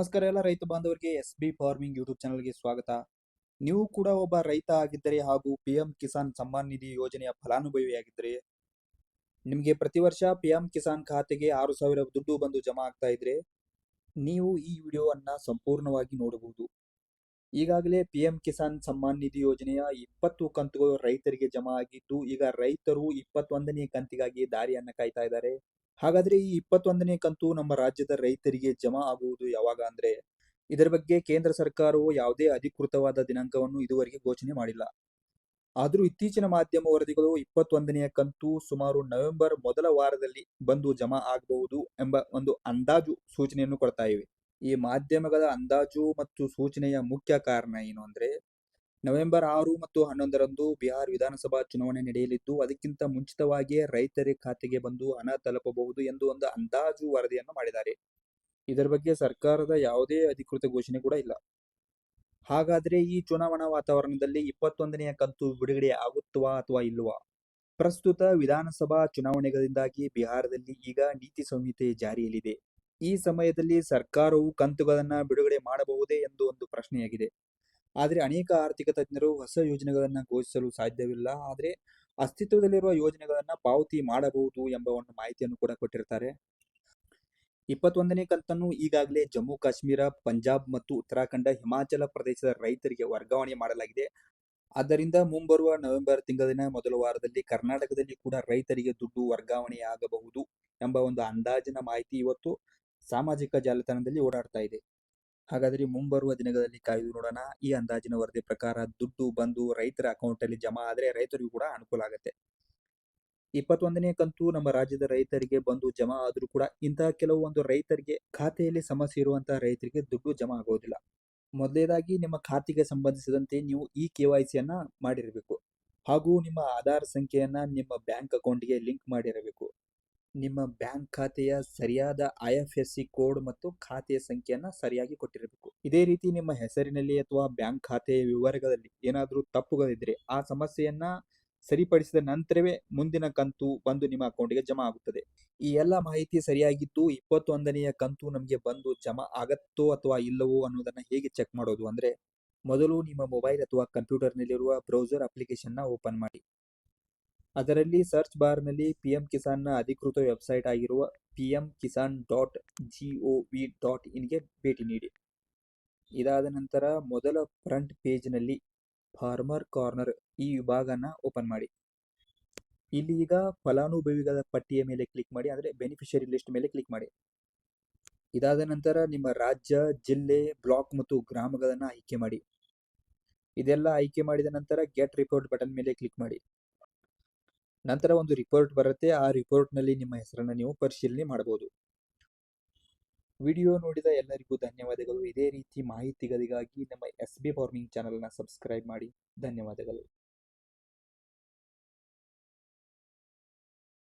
ನಮಸ್ಕಾರ ಎಲ್ಲ ರೈತ ಬಾಂಧವರಿಗೆ ಎಸ್ ಬಿ ಫಾರ್ಮಿಂಗ್ ಯೂಟ್ಯೂಬ್ ಚಾನಲ್ಗೆ ಸ್ವಾಗತ. ನೀವು ಕೂಡ ಒಬ್ಬ ರೈತ ಆಗಿದ್ದರೆ ಹಾಗೂ ಪಿ ಎಂ ಕಿಸಾನ್ ಸಮ್ಮಾನ್ ನಿಧಿ ಯೋಜನೆಯ ಫಲಾನುಭವಿಯಾಗಿದ್ದರೆ ನಿಮಗೆ ಪ್ರತಿ ವರ್ಷ ಪಿ ಎಂ ಕಿಸಾನ್ ಖಾತೆಗೆ ಆರು ಸಾವಿರ ದುಡ್ಡು ಬಂದು ಜಮಾ ಆಗ್ತಾ ಇದ್ರೆ ನೀವು ಈ ವಿಡಿಯೋವನ್ನು ಸಂಪೂರ್ಣವಾಗಿ ನೋಡಬಹುದು. ಈಗಾಗಲೇ ಪಿಎಂ ಕಿಸಾನ್ ಸಮ್ಮಾನ್ ನಿಧಿ ಯೋಜನೆಯ ಇಪ್ಪತ್ತು ಕಂತುಗಳು ರೈತರಿಗೆ ಜಮಾ ಆಗಿದ್ದು, ಈಗ ರೈತರು ಇಪ್ಪತ್ತೊಂದನೇ ಕಂತಿಗಾಗಿ ದಾರಿಯನ್ನ ಕಾಯ್ತಾ ಇದ್ದಾರೆ. ಹಾಗಾದ್ರೆ ಈ ಇಪ್ಪತ್ತೊಂದನೇ ಕಂತು ನಮ್ಮ ರಾಜ್ಯದ ರೈತರಿಗೆ ಜಮಾ ಆಗುವುದು ಯಾವಾಗ ಅಂದ್ರೆ? ಇದರ ಬಗ್ಗೆ ಕೇಂದ್ರ ಸರ್ಕಾರವು ಯಾವುದೇ ಅಧಿಕೃತವಾದ ದಿನಾಂಕವನ್ನು ಇದುವರೆಗೆ ಘೋಷಣೆ ಮಾಡಿಲ್ಲ. ಆದರೂ ಇತ್ತೀಚಿನ ಮಾಧ್ಯಮ ವರದಿಗಳು ಇಪ್ಪತ್ತೊಂದನೆಯ ಕಂತು ಸುಮಾರು ನವೆಂಬರ್ ಮೊದಲ ವಾರದಲ್ಲಿ ಬಂದು ಜಮಾ ಆಗಬಹುದು ಎಂಬ ಒಂದು ಅಂದಾಜು ಸೂಚನೆಯನ್ನು ಕೊಡ್ತಾ ಇವೆ. ಈ ಮಾಧ್ಯಮಗಳ ಅಂದಾಜು ಮತ್ತು ಸೂಚನೆಯ ಮುಖ್ಯ ಕಾರಣ ಏನು ಅಂದ್ರೆ, ನವೆಂಬರ್ ಆರು ಮತ್ತು ಹನ್ನೊಂದರಂದು ಬಿಹಾರ್ ವಿಧಾನಸಭಾ ಚುನಾವಣೆ ನಡೆಯಲಿದ್ದು, ಅದಕ್ಕಿಂತ ಮುಂಚಿತವಾಗಿಯೇ ರೈತರ ಖಾತೆಗೆ ಬಂದು ಹಣ ತಲುಪಬಹುದು ಎಂದು ಒಂದು ಅಂದಾಜು ವರದಿಯನ್ನು ಮಾಡಿದ್ದಾರೆ. ಇದರ ಬಗ್ಗೆ ಸರ್ಕಾರದ ಯಾವುದೇ ಅಧಿಕೃತ ಘೋಷಣೆ ಕೂಡ ಇಲ್ಲ. ಹಾಗಾದ್ರೆ ಈ ಚುನಾವಣಾ ವಾತಾವರಣದಲ್ಲಿ ಇಪ್ಪತ್ತೊಂದನೆಯ ಕಂತು ಬಿಡುಗಡೆ ಆಗುತ್ತವಾ ಅಥವಾ ಇಲ್ಲವಾ? ಪ್ರಸ್ತುತ ವಿಧಾನಸಭಾ ಚುನಾವಣೆಗಳಿಂದಾಗಿ ಬಿಹಾರದಲ್ಲಿ ಈಗ ನೀತಿ ಸಂಹಿತೆ ಜಾರಿಯಲ್ಲಿದೆ. ಈ ಸಮಯದಲ್ಲಿ ಸರ್ಕಾರವು ಕಂತುಗಳನ್ನ ಬಿಡುಗಡೆ ಮಾಡಬಹುದೇ ಎಂದು ಒಂದು ಪ್ರಶ್ನೆಯಾಗಿದೆ. ಆದರೆ ಅನೇಕ ಆರ್ಥಿಕ ತಜ್ಞರು ಹೊಸ ಯೋಜನೆಗಳನ್ನ ಘೋಷಿಸಲು ಸಾಧ್ಯವಿಲ್ಲ. ಆದರೆ ಅಸ್ತಿತ್ವದಲ್ಲಿರುವ ಯೋಜನೆಗಳನ್ನ ಪಾವತಿ ಮಾಡಬಹುದು ಎಂಬ ಒಂದು ಮಾಹಿತಿಯನ್ನು ಕೂಡ ಕೊಟ್ಟಿರ್ತಾರೆ. ಇಪ್ಪತ್ತೊಂದನೇ ಕಂತನ್ನು ಈಗಾಗಲೇ ಜಮ್ಮು, ಕಾಶ್ಮೀರ, ಪಂಜಾಬ್ ಮತ್ತು ಉತ್ತರಾಖಂಡ, ಹಿಮಾಚಲ ಪ್ರದೇಶದ ರೈತರಿಗೆ ವರ್ಗಾವಣೆ ಮಾಡಲಾಗಿದೆ. ಆದ್ದರಿಂದ ಮುಂಬರುವ ನವೆಂಬರ್ ತಿಂಗಳಿನ ಮೊದಲ ವಾರದಲ್ಲಿ ಕರ್ನಾಟಕದಲ್ಲಿ ಕೂಡ ರೈತರಿಗೆ ದುಡ್ಡು ವರ್ಗಾವಣೆಯಾಗಬಹುದು ಎಂಬ ಒಂದು ಅಂದಾಜಿನ ಮಾಹಿತಿ ಇವತ್ತು ಸಾಮಾಜಿಕ ಜಾಲತಾಣದಲ್ಲಿ ಓಡಾಡ್ತಾ ಇದೆ. ಹಾಗಾದರೆ ಮುಂಬರುವ ದಿನಗಳಲ್ಲಿ ಕಾಯ್ದು ನೋಡೋಣ. ಈ ಅಂದಾಜಿನ ವರದಿ ಪ್ರಕಾರ ದುಡ್ಡು ಬಂದು ರೈತರ ಅಕೌಂಟ್ ಅಲ್ಲಿ ಜಮಾ ಆದರೆ ರೈತರಿಗೂ ಕೂಡ ಅನುಕೂಲ ಆಗುತ್ತೆ. ಇಪ್ಪತ್ತೊಂದನೇ ಕಂತು ನಮ್ಮ ರಾಜ್ಯದ ರೈತರಿಗೆ ಬಂದು ಜಮಾ ಆದರೂ ಕೂಡ ಇಂತಹ ಕೆಲವು ಒಂದು ರೈತರಿಗೆ ಖಾತೆಯಲ್ಲಿ ಸಮಸ್ಯೆ ಇರುವಂತಹ ರೈತರಿಗೆ ದುಡ್ಡು ಜಮಾ ಆಗೋದಿಲ್ಲ. ಮೊದಲೇದಾಗಿ ನಿಮ್ಮ ಖಾತೆಗೆ ಸಂಬಂಧಿಸಿದಂತೆ ನೀವು ಈ ಕೆ ವೈ ಮಾಡಿರಬೇಕು. ಹಾಗೂ ನಿಮ್ಮ ಆಧಾರ್ ಸಂಖ್ಯೆಯನ್ನ ನಿಮ್ಮ ಬ್ಯಾಂಕ್ ಅಕೌಂಟ್ಗೆ ಲಿಂಕ್ ಮಾಡಿರಬೇಕು. ನಿಮ್ಮ ಬ್ಯಾಂಕ್ ಖಾತೆಯ ಸರಿಯಾದ I F S C code ಮತ್ತು ಖಾತೆಯ ಸಂಖ್ಯೆಯನ್ನ ಸರಿಯಾಗಿ ಕೊಟ್ಟಿರಬೇಕು. ಇದೇ ರೀತಿ ನಿಮ್ಮ ಹೆಸರಿನಲ್ಲಿ ಅಥವಾ ಬ್ಯಾಂಕ್ ಖಾತೆಯ ವಿವರಗಳಲ್ಲಿ ಏನಾದರೂ ತಪ್ಪುಗಳಿದ್ರೆ ಆ ಸಮಸ್ಯೆಯನ್ನ ಸರಿಪಡಿಸಿದ ನಂತರವೇ ಮುಂದಿನ ಕಂತು ಬಂದು ನಿಮ್ಮ ಅಕೌಂಟ್ಗೆ ಜಮಾ ಆಗುತ್ತದೆ. ಈ ಎಲ್ಲ ಮಾಹಿತಿ ಸರಿಯಾಗಿದ್ದು ಇಪ್ಪತ್ತೊಂದನೆಯ ಕಂತು ನಮಗೆ ಬಂದು ಜಮಾ ಆಗತ್ತೋ ಅಥವಾ ಇಲ್ಲವೋ ಅನ್ನೋದನ್ನ ಹೇಗೆ ಚೆಕ್ ಮಾಡೋದು ಅಂದ್ರೆ ಮೊದಲು ನಿಮ್ಮ ಮೊಬೈಲ್ ಅಥವಾ ಕಂಪ್ಯೂಟರ್ನಲ್ಲಿರುವ ಬ್ರೌಸರ್ ಅಪ್ಲಿಕೇಶನ್ನ ಓಪನ್ ಮಾಡಿ. ಅದರಲ್ಲಿ ಸರ್ಚ್ ಬಾರ್ನಲ್ಲಿ ಪಿ ಎಂ ಕಿಸಾನ್ನ ಅಧಿಕೃತ ವೆಬ್ಸೈಟ್ ಆಗಿರುವ P M Kisan dot G O V dot ಇನ್ಗೆ ಭೇಟಿ ನೀಡಿ. ಇದಾದ ನಂತರ ಮೊದಲ ಫ್ರಂಟ್ ಪೇಜ್ನಲ್ಲಿ ಫಾರ್ಮರ್ ಕಾರ್ನರ್ ಈ ವಿಭಾಗನ ಓಪನ್ ಮಾಡಿ. ಇಲ್ಲಿ ಈಗ ಫಲಾನುಭವಿಗಳ ಪಟ್ಟಿಯ ಮೇಲೆ ಕ್ಲಿಕ್ ಮಾಡಿ, ಅಂದರೆ ಬೆನಿಫಿಷರಿ ಲಿಸ್ಟ್ ಮೇಲೆ ಕ್ಲಿಕ್ ಮಾಡಿ. ಇದಾದ ನಂತರ ನಿಮ್ಮ ರಾಜ್ಯ, ಜಿಲ್ಲೆ ಬ್ಲಾಕ್ ಮತ್ತು ಗ್ರಾಮಗಳನ್ನು ಆಯ್ಕೆ ಮಾಡಿ. ಇದೆಲ್ಲ ಆಯ್ಕೆ ಮಾಡಿದ ನಂತರ ಗೆಟ್ ರಿಪೋರ್ಟ್ ಬಟನ್ ಮೇಲೆ ಕ್ಲಿಕ್ ಮಾಡಿ. ನಂತರ ಒಂದು ರಿಪೋರ್ಟ್ ಬರುತ್ತೆ, ಆ ರಿಪೋರ್ಟ್ನಲ್ಲಿ ನಿಮ್ಮ ಹೆಸರನ್ನು ನೀವು ಪರಿಶೀಲನೆ ಮಾಡಬಹುದು ವಿಡಿಯೋ ನೋಡಿದ ಎಲ್ಲರಿಗೂ ಧನ್ಯವಾದಗಳು. ಇದೇ ರೀತಿ ಮಾಹಿತಿಗಳಿಗಾಗಿ ನಮ್ಮ ಎಸ್ ಬಿ ಫಾರ್ಮಿಂಗ್ ಚಾನಲ್ನ ಸಬ್ಸ್ಕ್ರೈಬ್ ಮಾಡಿ. ಧನ್ಯವಾದಗಳು.